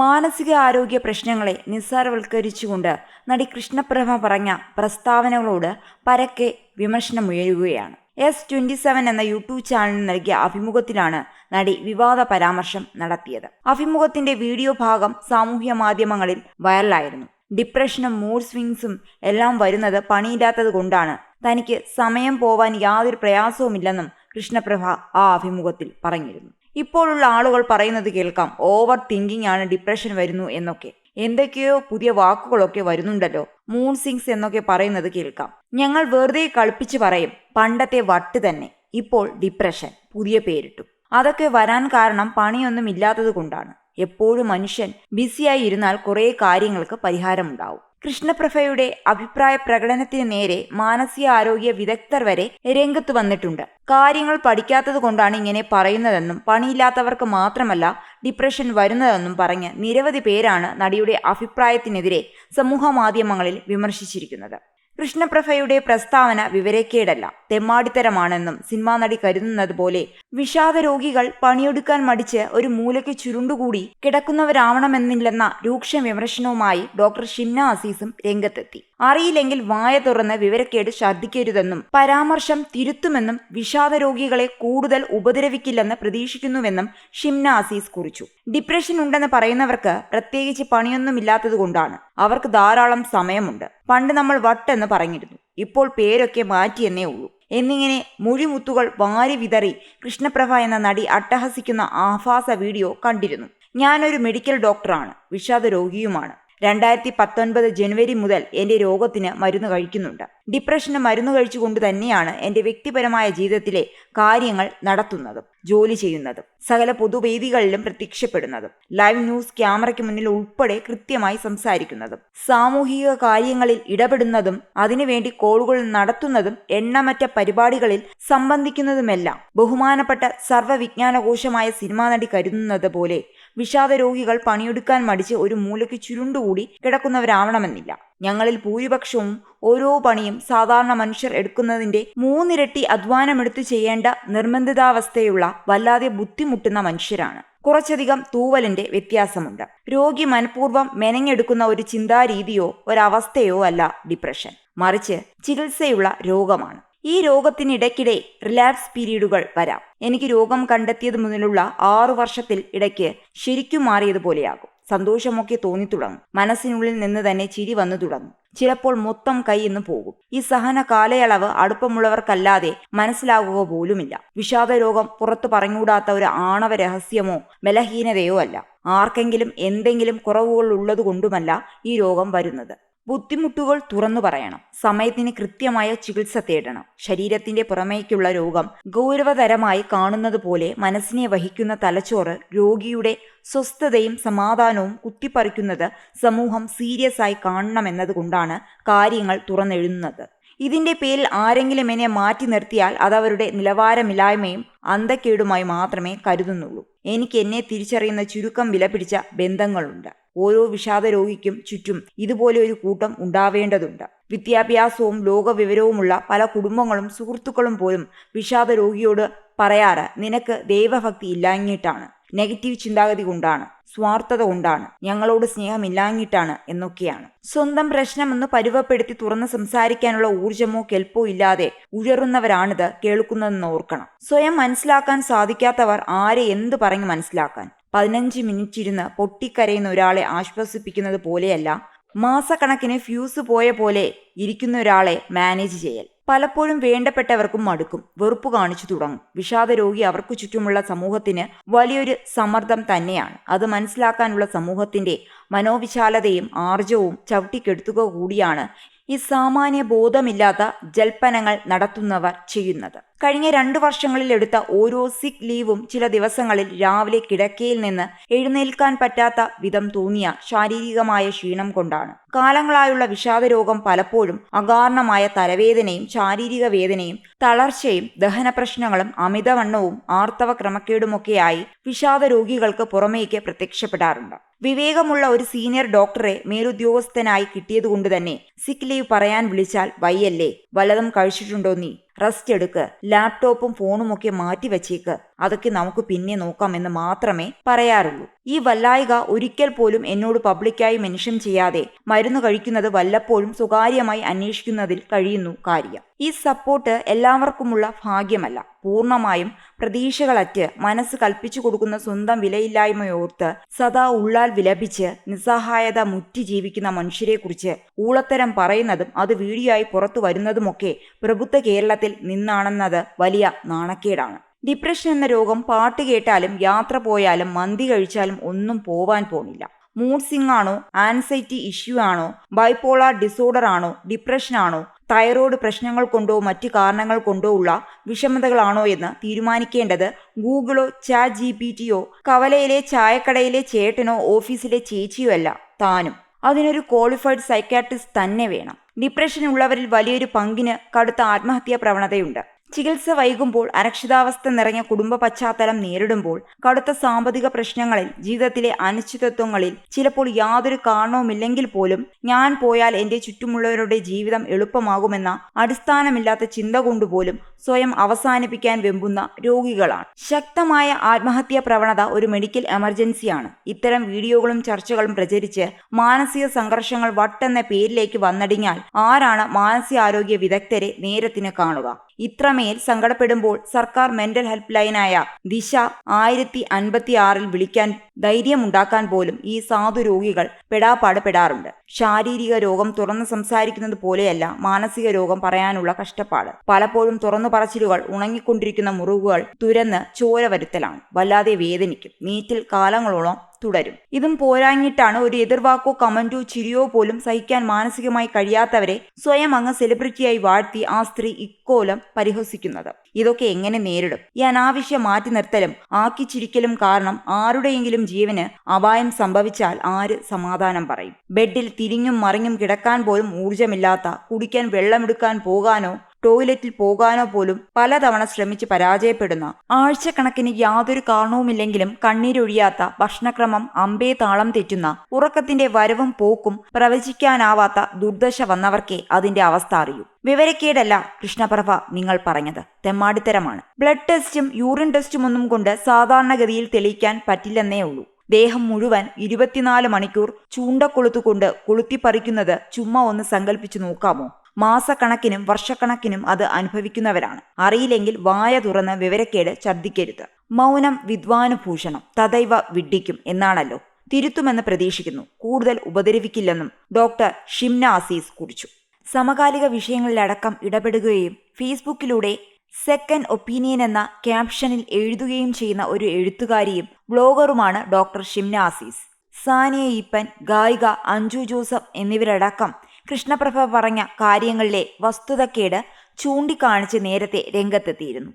മാനസിക ആരോഗ്യ പ്രശ്നങ്ങളെ നിസ്സാരവൽക്കരിച്ചുകൊണ്ട് നടി കൃഷ്ണപ്രഭ പറഞ്ഞ പ്രസ്താവനകളോട് പരക്കെ വിമർശനമുയരുകയാണ്. എസ് ട്വന്റി സെവൻ എന്ന യൂട്യൂബ് ചാനലിന് നൽകിയ അഭിമുഖത്തിലാണ് നടി വിവാദ പരാമർശം നടത്തിയത്. അഭിമുഖത്തിന്റെ വീഡിയോ ഭാഗം സാമൂഹ്യ മാധ്യമങ്ങളിൽ വൈറലായിരുന്നു. ഡിപ്രഷനും മൂഡ് സ്വിങ്സും എല്ലാം വരുന്നത് പണിയില്ലാത്തത് കൊണ്ടാണ്. തനിക്ക് സമയം പോവാൻ യാതൊരു പ്രയാസവുമില്ലെന്നും കൃഷ്ണപ്രഭ ആ അഭിമുഖത്തിൽ പറഞ്ഞിരുന്നു. ഇപ്പോഴുള്ള ആളുകൾ പറയുന്നത് കേൾക്കാം. ഓവർ തിങ്കിങ് ആണ് ഡിപ്രഷൻ വരുന്നു എന്നൊക്കെ. എന്തൊക്കെയോ പുതിയ വാക്കുകളൊക്കെ വരുന്നുണ്ടല്ലോ. മൂൺ സിങ്സ് എന്നൊക്കെ പറയുന്നത് കേൾക്കാം. ഞങ്ങൾ വെറുതെ കളിപ്പിച്ച് പറയും. പണ്ടത്തെ വട്ട് തന്നെ. ഇപ്പോൾ ഡിപ്രഷൻ പുതിയ പേരിട്ടു. അതൊക്കെ വരാൻ കാരണം പണിയൊന്നും ഇല്ലാത്തത് കൊണ്ടാണ്. എപ്പോഴും മനുഷ്യൻ ബിസിയായി ഇരുന്നാൽ കുറേ കാര്യങ്ങൾക്ക് പരിഹാരമുണ്ടാവും. കൃഷ്ണപ്രഭയുടെ അഭിപ്രായ പ്രകടനത്തിന് നേരെ മാനസികാരോഗ്യ വിദഗ്ധർ വരെ രംഗത്ത് വന്നിട്ടുണ്ട്. കാര്യങ്ങൾ പഠിക്കാത്തത് കൊണ്ടാണ് ഇങ്ങനെ പറയുന്നതെന്നും പണിയില്ലാത്തവർക്ക് മാത്രമല്ല ഡിപ്രഷൻ വരുന്നതെന്നും പറഞ്ഞ് നിരവധി പേരാണ് നടിയുടെ അഭിപ്രായത്തിനെതിരെ സമൂഹ മാധ്യമങ്ങളിൽ വിമർശിച്ചിരിക്കുന്നത്. കൃഷ്ണപ്രഭയുടെ പ്രസ്താവന വിവരക്കേടല്ല തെമ്മാടിത്തരമാണെന്നും സിനിമാ നടി കരുതുന്നത് പോലെ വിഷാദ രോഗികൾ പണിയെടുക്കാൻ മടിച്ച് ഒരു മൂലയ്ക്ക് ചുരുണ്ടുകൂടി കിടക്കുന്നവരാവണമെന്നില്ലെന്ന രൂക്ഷ വിമർശനവുമായി ഡോക്ടർ ഷിംന അസീസും രംഗത്തെത്തി. അറിയില്ലെങ്കിൽ വായ തുറന്ന് വിവരക്കേട് ശ്രദ്ധിക്കരുതെന്നും പരാമർശം തിരുത്തുമെന്നും വിഷാദ രോഗികളെ കൂടുതൽ ഉപദ്രവിക്കില്ലെന്ന് പ്രതീക്ഷിക്കുന്നുവെന്നും ഷിംന അസീസ് കുറിച്ചു. ഡിപ്രഷൻ ഉണ്ടെന്ന് പറയുന്നവർക്ക് പ്രത്യേകിച്ച് പണിയൊന്നുമില്ലാത്തതുകൊണ്ടാണ് അവർക്ക് ധാരാളം സമയമുണ്ട്. പണ്ട് നമ്മൾ വട്ടെന്ന് പറഞ്ഞിരുന്നു. ഇപ്പോൾ പേരൊക്കെ മാറ്റിയെന്നേ ഉള്ളൂ. എന്നിങ്ങനെ മുഴിമുത്തുകൾ വാരി വിതറി കൃഷ്ണപ്രഭ എന്ന നടി അട്ടഹസിക്കുന്ന ആഭാസ വീഡിയോ കണ്ടിരുന്നു. ഞാനൊരു മെഡിക്കൽ ഡോക്ടറാണ് വിഷാദ രോഗിയുമാണ്. രണ്ടായിരത്തി പത്തൊൻപത് ജനുവരി മുതൽ എന്റെ രോഗത്തിന് മരുന്ന് കഴിക്കുന്നുണ്ട്. ഡിപ്രഷന് മരുന്ന് കഴിച്ചുകൊണ്ട് തന്നെയാണ് എന്റെ വ്യക്തിപരമായ ജീവിതത്തിലെ കാര്യങ്ങൾ നടത്തുന്നതും. ജോലി ചെയ്യുന്നതും സകല പൊതുവേദികളിലും പ്രത്യക്ഷപ്പെടുന്നതും ലൈവ് ന്യൂസ് ക്യാമറയ്ക്ക് മുന്നിൽ ഉൾപ്പെടെ കൃത്യമായി സംസാരിക്കുന്നതും സാമൂഹിക കാര്യങ്ങളിൽ ഇടപെടുന്നതും അതിനുവേണ്ടി കോളുകൾ നടത്തുന്നതും എണ്ണമറ്റ പരിപാടികളിൽ സംബന്ധിക്കുന്നതുമെല്ലാം ബഹുമാനപ്പെട്ട സർവവിജ്ഞാനകോശമായ സിനിമാ നടി കരുതുന്നത് പോലെ വിഷാദ രോഗികൾ പണിയെടുക്കാൻ മടിച്ച് ഒരു മൂലയ്ക്ക് ചുരുണ്ടുകൂടി കിടക്കുന്നവരാവണമെന്നില്ല. ഞങ്ങളിൽ ഭൂരിപക്ഷവും ഓരോ പണിയും സാധാരണ മനുഷ്യർ എടുക്കുന്നതിന്റെ മൂന്നിരട്ടി അധ്വാനമെടുത്ത് ചെയ്യേണ്ട നിർബന്ധിതാവസ്ഥയുള്ള വല്ലാതെ ബുദ്ധിമുട്ടുന്ന മനുഷ്യരാണ്. കുറച്ചധികം തൂവലിന്റെ വ്യത്യാസമുണ്ട്. രോഗി മനഃപൂർവം മെനഞ്ഞെടുക്കുന്ന ഒരു ചിന്താരീതിയോ ഒരവസ്ഥയോ അല്ല ഡിപ്രഷൻ. മറിച്ച് ചികിത്സയുള്ള രോഗമാണ്. ഈ രോഗത്തിനിടയ്ക്കിടെ റിലാപ്സ് പീരീഡുകൾ വരാം. എനിക്ക് രോഗം കണ്ടെത്തിയത് മുതലുള്ള ആറു വർഷത്തിൽ ഇടയ്ക്ക് ശരിക്കും മാറിയതുപോലെയാകും സന്തോഷമൊക്കെ തോന്നിത്തുടങ്ങും. മനസ്സിനുള്ളിൽ നിന്ന് തന്നെ ചിരി വന്നു തുടങ്ങും. ചിലപ്പോൾ മൊത്തം കൈയെന്ന് പോകും. ഈ സഹന കാലയളവ് അടുപ്പമുള്ളവർക്കല്ലാതെ മനസ്സിലാകുക പോലുമില്ല. വിഷാദ രോഗം പുറത്തു പറഞ്ഞുകൂടാത്ത ഒരു ആണവ രഹസ്യമോ ബലഹീനതയോ അല്ല. ആർക്കെങ്കിലും എന്തെങ്കിലും കുറവുകൾ ഉള്ളതുകൊണ്ടുമല്ല ഈ രോഗം വരുന്നത്. ബുദ്ധിമുട്ടുകൾ തുറന്നു പറയണം. സമയത്തിന് കൃത്യമായ ചികിത്സ തേടണം. ശരീരത്തിന്റെ പുറമേക്കുള്ള രോഗം ഗൗരവതരമായി കാണുന്നത് പോലെ മനസ്സിനെ വഹിക്കുന്ന തലച്ചോറ് രോഗിയുടെ സ്വസ്ഥതയും സമാധാനവും കുത്തിപ്പറിക്കുന്നത് സമൂഹം സീരിയസ് ആയി കാണണമെന്നതുകൊണ്ടാണ് കാര്യങ്ങൾ തുറന്നെഴുതുന്നത്. ഇതിന്റെ പേരിൽ ആരെങ്കിലും എന്നെ മാറ്റി നിർത്തിയാൽ അതവരുടെ നിലവാരമില്ലായ്മയും അന്തക്കേടുമായി മാത്രമേ കരുതുന്നുള്ളൂ. എനിക്ക് എന്നെ തിരിച്ചറിയുന്ന ചുരുക്കം വിലപിടിച്ച ബന്ധങ്ങളുണ്ട്. ഓരോ വിഷാദ രോഗിക്കും ചുറ്റും ഇതുപോലെ ഒരു കൂട്ടം ഉണ്ടാവേണ്ടതുണ്ട്. വിദ്യാഭ്യാസവും ലോകവിവരവുമുള്ള പല കുടുംബങ്ങളും സുഹൃത്തുക്കളും പോലും വിഷാദ രോഗിയോട് പറയാറ് നിനക്ക് ദൈവഭക്തി ഇല്ലാഞ്ഞിട്ടാണ്. നെഗറ്റീവ് ചിന്താഗതി കൊണ്ടാണ്. സ്വാർത്ഥത കൊണ്ടാണ്. ഞങ്ങളോട് സ്നേഹമില്ലാഞ്ഞിട്ടാണ് എന്നൊക്കെയാണ്. സ്വന്തം പ്രശ്നമെന്ന് പരുവപ്പെടുത്തി തുറന്ന് സംസാരിക്കാനുള്ള ഊർജമോ കെൽപ്പോ ഇല്ലാതെ ഉഴറുന്നവരാണിത് കേൾക്കുന്നതെന്ന് ഓർക്കണം. സ്വയം മനസ്സിലാക്കാൻ സാധിക്കാത്തവർ ആരെ എന്ത് പറഞ്ഞു മനസ്സിലാക്കാൻ? പതിനഞ്ച് മിനിറ്റ് ഇരുന്ന് പൊട്ടിക്കരയുന്ന ഒരാളെ ആശ്വസിപ്പിക്കുന്നത് പോലെയല്ല മാസക്കണക്കിന് ഫ്യൂസ് പോയ പോലെ ഇരിക്കുന്ന ഒരാളെ മാനേജ് ചെയ്യൽ. പലപ്പോഴും വേണ്ടപ്പെട്ടവർക്കും മടുക്കും. വെറുപ്പ് കാണിച്ചു തുടങ്ങും. വിഷാദ രോഗി അവർക്ക് ചുറ്റുമുള്ള സമൂഹത്തിന് വലിയൊരു സമ്മർദ്ദം തന്നെയാണ്. അത് മനസ്സിലാക്കാനുള്ള സമൂഹത്തിന്റെ മനോവിശാലതയും ആർജവും ചവിട്ടിക്കെടുത്തുക കൂടിയാണ് ഈ സാമാന്യ ബോധമില്ലാത്ത ജൽപ്പനങ്ങൾ നടത്തുന്നവർ ചെയ്യുന്നത്. കഴിഞ്ഞ രണ്ടു വർഷങ്ങളിൽ എടുത്ത ഓരോ സിക് ലീവും ചില ദിവസങ്ങളിൽ രാവിലെ കിടക്കയിൽ നിന്ന് എഴുന്നേൽക്കാൻ പറ്റാത്ത വിധം തോന്നിയ ശാരീരികമായ ക്ഷീണം കൊണ്ടാണ്. കാലങ്ങളായുള്ള വിഷാദരോഗം പലപ്പോഴും അകാരണമായ തലവേദനയും ശാരീരിക വേദനയും തളർച്ചയും ദഹന പ്രശ്നങ്ങളും അമിതവണ്ണവും ആർത്തവ ക്രമക്കേടുമൊക്കെയായി വിഷാദ രോഗികൾക്ക് പുറമേക്ക് പ്രത്യക്ഷപ്പെടാറുണ്ട്. വിവേകമുള്ള ഒരു സീനിയർ ഡോക്ടറെ മേലുദ്യോഗസ്ഥനായി കിട്ടിയതുകൊണ്ട് തന്നെ സിക്ക് ലീവ് പറയാൻ വിളിച്ചാൽ വയ്യല്ലേ? വല്ലതും കഴിച്ചിട്ടുണ്ടോ നീ? റെസ്റ്റ് എടുക്ക്. ലാപ്ടോപ്പും ഫോണും ഒക്കെ മാറ്റി വെച്ചേക്ക്. അതൊക്കെ നമുക്ക് പിന്നെ നോക്കാമെന്ന് മാത്രമേ പറയാറുള്ളൂ. ഈ വല്ലായിക ഒരിക്കൽ പോലും എന്നോട് പബ്ലിക്കായി മെൻഷൻ ചെയ്യാതെ മരുന്ന് കഴിക്കുന്നത് വല്ലപ്പോഴും സ്വകാര്യമായി അന്വേഷിക്കുന്നതിൽ കഴിയുന്നു കാര്യം. ഈ സപ്പോർട്ട് എല്ലാവർക്കുമുള്ള ഭാഗ്യമല്ല. പൂർണമായും പ്രതീക്ഷകളറ്റ് മനസ്സ് കൽപ്പിച്ചു കൊടുക്കുന്ന സ്വന്തം വിലയില്ലായ്മയോർത്ത് സദാ ഉള്ളാൽ വിലപിച്ച് നിസ്സഹായത മുറ്റി ജീവിക്കുന്ന മനുഷ്യരെക്കുറിച്ച് ഊളത്തരം പറയുന്നതും അത് വീഡിയോയായി പുറത്തു വരുന്നതുമൊക്കെ പ്രബുദ്ധ കേരളത്തിൽ നിന്നാണെന്നത് വലിയ നാണക്കേടാണ്. ഡിപ്രഷൻ എന്ന രോഗം പാട്ട് കേട്ടാലും യാത്ര പോയാലും മന്തി കഴിച്ചാലും ഒന്നും പോവാൻ പോണില്ല. മൂഡ് സിംഗ് ആണോ ആൻസൈറ്റി ഇഷ്യൂ ആണോ ബൈപോളാർ ഡിസോർഡർ ആണോ ഡിപ്രഷൻ ആണോ തൈറോയ്ഡ് പ്രശ്നങ്ങൾ കൊണ്ടോ മറ്റു കാരണങ്ങൾ കൊണ്ടോ ഉള്ള വിഷമതകളാണോ എന്ന് തീരുമാനിക്കേണ്ടത് ഗൂഗിളോ ചാറ്റ് ജി പി ടിയോ കവലയിലെ ചായക്കടയിലെ ചേട്ടനോ ഓഫീസിലെ ചേച്ചിയോ അല്ല താനും. അതിനൊരു ക്വാളിഫൈഡ് സൈക്കാട്രിസ്റ്റ് തന്നെ വേണം. ഡിപ്രഷൻ ഉള്ളവരിൽ വലിയൊരു പങ്കിന് കടുത്ത ആത്മഹത്യാ പ്രവണതയുണ്ട്. ചികിത്സ വൈകുമ്പോൾ അരക്ഷിതാവസ്ഥ നിറഞ്ഞ കുടുംബ പശ്ചാത്തലം നേരിടുമ്പോൾ കടുത്ത സാമ്പത്തിക പ്രശ്നങ്ങളിൽ ജീവിതത്തിലെ അനിശ്ചിതത്വങ്ങളിൽ ചിലപ്പോൾ യാതൊരു കാരണവുമില്ലെങ്കിൽ പോലും ഞാൻ പോയാൽ എന്റെ ചുറ്റുമുള്ളവരുടെ ജീവിതം എളുപ്പമാകുമെന്ന അടിസ്ഥാനമില്ലാത്ത ചിന്ത കൊണ്ടുപോലും സ്വയം അവസാനിപ്പിക്കാൻ വെമ്പുന്ന രോഗികളാണ്. ശക്തമായ ആത്മഹത്യാ പ്രവണത ഒരു മെഡിക്കൽ എമർജൻസിയാണ്. ഇത്തരം വീഡിയോകളും ചർച്ചകളും പ്രചരിച്ച് മാനസിക സംഘർഷങ്ങൾ വട്ടെന്ന പേരിലേക്ക് വന്നടിഞ്ഞാൽ ആരാണ് മാനസികാരോഗ്യ വിദഗ്ധരെ നേരത്തിന് കാണുക? ഇത്രമേൽ സങ്കടപ്പെടുമ്പോൾ സർക്കാർ മെന്റൽ ഹെൽപ്പ് ലൈനായ ദിശ ആയിരത്തി അൻപത്തി ആറിൽ വിളിക്കാൻ ധൈര്യമുണ്ടാക്കാൻ പോലും ഈ സാധു രോഗികൾ പെടാപ്പാട് പെടാറുണ്ട്. ശാരീരിക രോഗം തുറന്നു സംസാരിക്കുന്നത് പോലെയല്ല മാനസിക രോഗം പറയാനുള്ള കഷ്ടപ്പാട്. പലപ്പോഴും തുറന്നു പറച്ചിലുകൾ ഉണങ്ങിക്കൊണ്ടിരിക്കുന്ന മുറിവുകൾ തുരന്ന് ചോര വരുത്തലാണ്. വല്ലാതെ വേദനിക്കും. നീറ്റിൽ കാലങ്ങളോളം തുടരും. ഇതും പോരാഞ്ഞിട്ടാണ് ഒരു എതിർവാക്കോ കമന്റോ ചിരിയോ പോലും സഹിക്കാൻ മാനസികമായി കഴിയാത്തവരെ സ്വയം അങ്ങ് സെലിബ്രിറ്റിയായി വാഴ്ത്തി ആ സ്ത്രീ ഇക്കോലം പരിഹസിക്കുന്നത്. ഇതൊക്കെ എങ്ങനെ നേരിടും? ഈ അനാവശ്യ മാറ്റി നിർത്തലും ആക്കി ചിരിക്കലും കാരണം ആരുടെയെങ്കിലും ജീവന് അപായം സംഭവിച്ചാൽ ആര് സമാധാനം പറയും? ബെഡിൽ തിരിഞ്ഞും മറിഞ്ഞും കിടക്കാൻ പോലും ഊർജമില്ലാത്ത കുടിക്കാൻ വെള്ളമെടുക്കാൻ പോകാനോ ടോയ്ലറ്റിൽ പോകാനോ പോലും പലതവണ ശ്രമിച്ച് പരാജയപ്പെടുന്ന. ആഴ്ചക്കണക്കിന് യാതൊരു കാരണവുമില്ലെങ്കിലും കണ്ണീരൊഴിയാത്ത ഭക്ഷണക്രമം അമ്പേ താളം തെറ്റുന്ന ഉറക്കത്തിന്റെ വരവും പോക്കും പ്രവചിക്കാനാവാത്ത ദുർദശ വന്നവർക്കേ അതിന്റെ അവസ്ഥ അറിയൂ. വിവരക്കേടല്ല കൃഷ്ണപ്രഭ നിങ്ങൾ പറഞ്ഞത്. തെമ്മാടിത്തരമാണ്. ബ്ലഡ് ടെസ്റ്റും യൂറിൻ ടെസ്റ്റും ഒന്നും കൊണ്ട് സാധാരണഗതിയിൽ തെളിയിക്കാൻ പറ്റില്ലെന്നേ ഉള്ളൂ. ദേഹം മുഴുവൻ ഇരുപത്തിനാല് മണിക്കൂർ ചൂണ്ടക്കൊളുത്തുകൊണ്ട് കൊളുത്തിപ്പറിക്കുന്നത് ചുമ്മാ ഒന്ന് സങ്കല്പിച്ചു നോക്കാമോ? മാസക്കണക്കിനും വർഷക്കണക്കിനും അത് അനുഭവിക്കുന്നവരാണ്. അറിയില്ലെങ്കിൽ വായ തുറന്ന് വിവരക്കേട് ഛർദ്ദിക്കരുത്. മൗനം വിദ്വാനുഭൂഷണം തദൈവ വിഡ്ഢിക്കും എന്നാണല്ലോ. തിരുത്തുമെന്ന് പ്രതീക്ഷിക്കുന്നു. കൂടുതൽ ഉപദ്രവിക്കില്ലെന്നും ഡോക്ടർ ഷിംന അസീസ് കുറിച്ചു. സമകാലിക വിഷയങ്ങളിലടക്കം ഇടപെടുകയും ഫേസ്ബുക്കിലൂടെ സെക്കൻഡ് ഒപ്പീനിയൻ എന്ന ക്യാപ്ഷനിൽ എഴുതുകയും ചെയ്യുന്ന ഒരു എഴുത്തുകാരിയും ബ്ലോഗറുമാണ് ഡോക്ടർ ഷിംന അസീസ്. സാനിയ ഈപ്പൻ ഗായിക അഞ്ജു ജോസഫ് എന്നിവരടക്കം കൃഷ്ണപ്രഭ പറഞ്ഞ കാര്യങ്ങളിലെ വസ്തുതക്കേട് ചൂണ്ടിക്കാണിച്ച് നേരത്തെ രംഗത്തെത്തിയിരുന്നു